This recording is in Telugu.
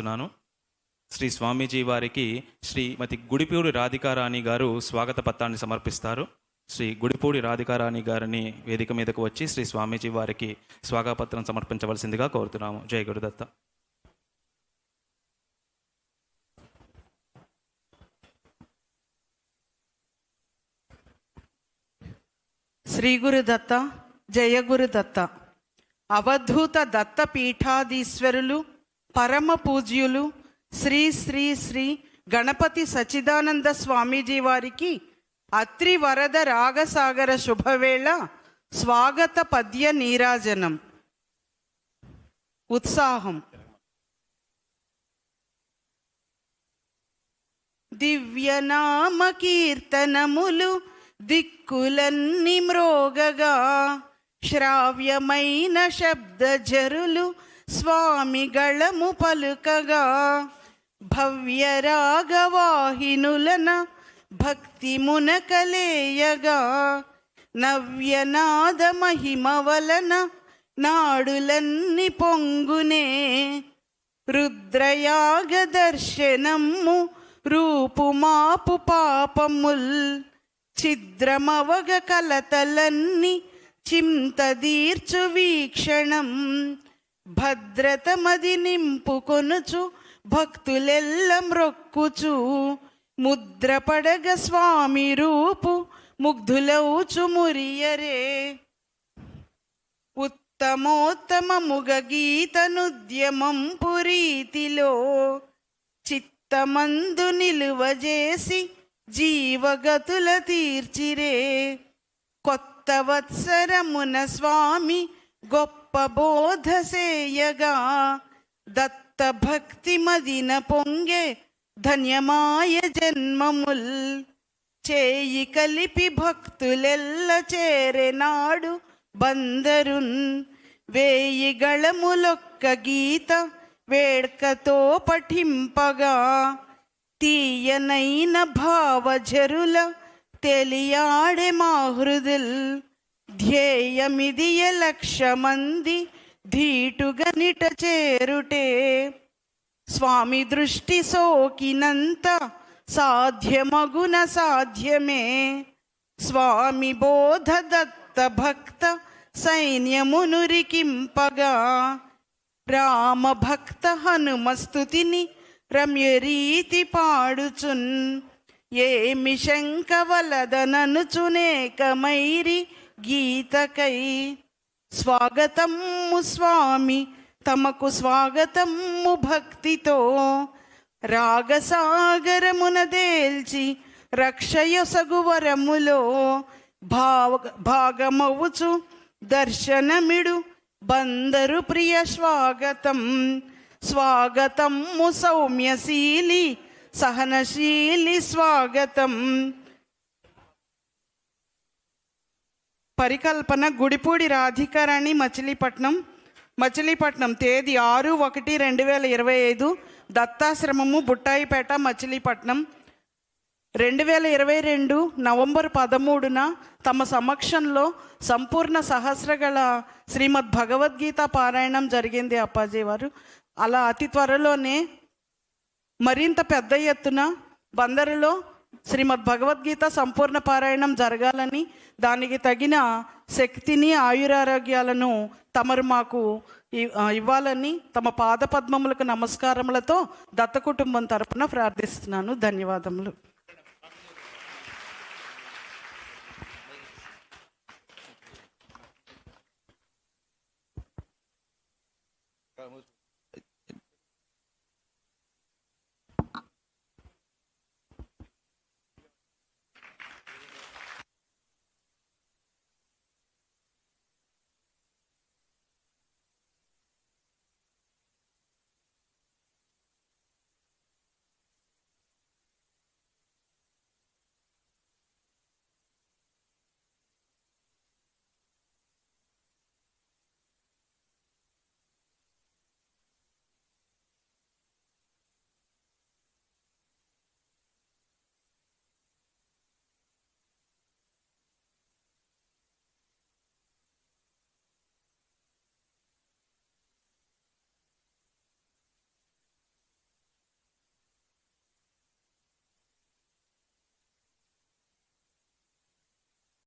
ఆహ్వానిస్తున్నాను శ్రీ స్వామీజీ వారికి శ్రీమతి గుడిపూడి రాధికారాణి గారు స్వాగత పత్రాన్ని సమర్పిస్తారు. శ్రీ గుడిపూడి రాధికారాణి గారిని వేదిక మీదకు వచ్చి శ్రీ స్వామీజీ వారికి స్వాగత పత్రం సమర్పించవలసిందిగా కోరుతున్నాము. జయ గురుదత్త. శ్రీ గురుదత్త జయ గురుదత్త. అవధూత దత్త పీఠాధీశ్వరులు పరమ పూజ్యులు శ్రీ శ్రీ శ్రీ గణపతి సచిదానంద స్వామీజీ వారికి అత్రి వరద రాగసాగర శుభవేళ స్వాగత పద్య నీరాజనం. ఉత్సాహం. దివ్యనామ కీర్తనములు దిక్కులన్ని మ్రోగగా శ్రావ్యమైన శబ్ద జరులు స్వామి గళము పలుకగా భవ్య రాగవాహినులన భక్తి మునకలేయగా నవ్యనాద మహిమ వలన నాడులన్ని పొంగునే రుద్రయాగ దర్శనము రూపుమాపు పాపముల్ ఛిద్రమవగ కలతలన్ని చింతదీర్చు వీక్షణం భద్రతమది నింపుకొనుచు భక్తులెల్ల మ్రొక్కుచు ముద్రపడగ స్వామి రూపు ముగ్ధులౌచు మురియరే. ఉత్తమోత్తమముగ గీతనుద్యమం పురీతిలో చిత్తమందు నిలువజేసి జీవగతుల తీర్చిరే. కొత్త వత్సరమున స్వామి గొప్ప బోధ సేయగా దత్త భక్తి మదిన పొంగే ధన్యమాయ జన్మముల్. చేయి కలిపి భక్తులెల్ల చేరెనాడు బందరున్. వేయి గళములొక్క గీత వేడ్కతో పఠింపగా. తీయనైన భావజరుల తెలియాడే మా హృదుల్. ధ్యేయమిదియ లక్ష మంది చేరుటే. స్వామి దృష్టి సోకినంత సాధ్యమగున సాధ్యమే. స్వామి బోధ దత్త భక్త సైన్యమునురికింపగా. రామ భక్త హనుమస్తుతిని రమ్యరీతి పాడుచున్. ఏమి శంక వలదననుచునేకమైరి గీతకై. స్వాగతము స్వామి తమకు స్వాగతము భక్తితో. రాగసాగరమునదేల్చి రక్షయసగువరములో భావ భాగమవుచు దర్శనమిడు బందరు ప్రియ స్వాగతం. స్వాగతము సౌమ్యశీలి సహనశీలి స్వాగతం. పరికల్పన గుడిపూడి రాధికారాణి మచిలీపట్నం మచిలీపట్నం తేదీ ఆరు ఒకటి రెండు వేల ఇరవై ఐదు దత్తాశ్రమము బుట్టాయిపేట మచిలీపట్నం. రెండు వేల ఇరవై రెండు నవంబర్ పదమూడున తమ సమక్షంలో సంపూర్ణ సహస్రగల శ్రీమద్ భగవద్గీత పారాయణం జరిగింది అప్పాజీ వారు. అలా అతి త్వరలోనే మరింత పెద్ద ఎత్తున బందరులో శ్రీమద్ భగవద్గీత సంపూర్ణ పారాయణం జరగాలని దానికి తగిన శక్తిని ఆయురారోగ్యాలను తమరు మాకు ఇవ్వాలని తమ పాద పద్మములకు నమస్కారములతో దత్త కుటుంబం తరపున ప్రార్థిస్తున్నాను. ధన్యవాదములు.